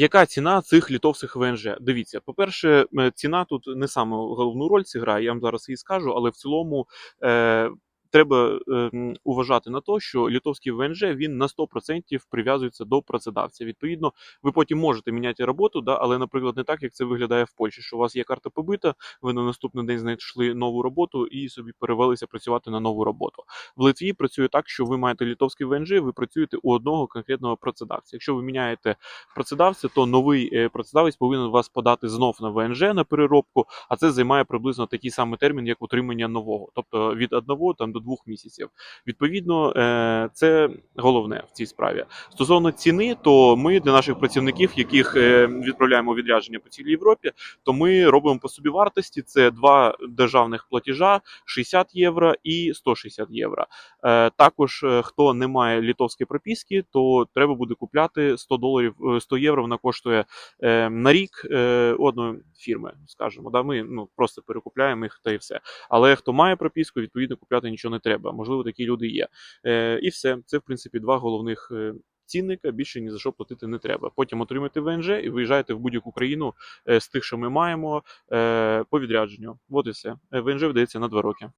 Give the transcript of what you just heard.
Яка ціна цих літовських ВНЖ? Дивіться, по-перше, е, ціна тут не саме головну роль зіграє, я вам зараз її скажу, але в цілому е, треба е, уважати на те, що літовський ВНЖ він на 100% прив'язується до працедавця. Відповідно, ви потім можете міняти роботу, да, але, наприклад, не так, як це виглядає в Польщі, що у вас є карта побита, ви на наступний день знайшли нову роботу і собі перевелися працювати на нову роботу. В Литві працює так, що ви маєте літовський ВНЖ, ви працюєте у одного конкретного працедавця. Якщо ви міняєте працедавця, то новий е, працедавець повинен вас подати знов на ВНЖ на переробку, а це займає приблизно такий самий термін, як утримання нового, тобто від одного там до двох місяців. Відповідно, е, це головне в цій справі. Стосовно ціни, то ми для наших працівників, яких е, відправляємо відрядження по цілій Європі, то ми робимо по собі вартості. Це два державних платежа 60 євро і 160 євро. Е, Також хто не має літовської прописки, то треба буде купляти 100 доларів, е, 100 євро. Вона коштує на рік одної фірми. Скажімо, да, ми ну просто перекупляємо їх та і все. Але хто має прописку, відповідно купляти нічого не треба. Можливо, такі люди є. Е, І все. Це в принципі два головних. е, Цінника більше ні за що платити не треба. Потім отримати ВНЖ і виїжджаєте в будь-яку країну е, з тих, що ми маємо, по відрядженню. От і все. ВНЖ видається на два роки.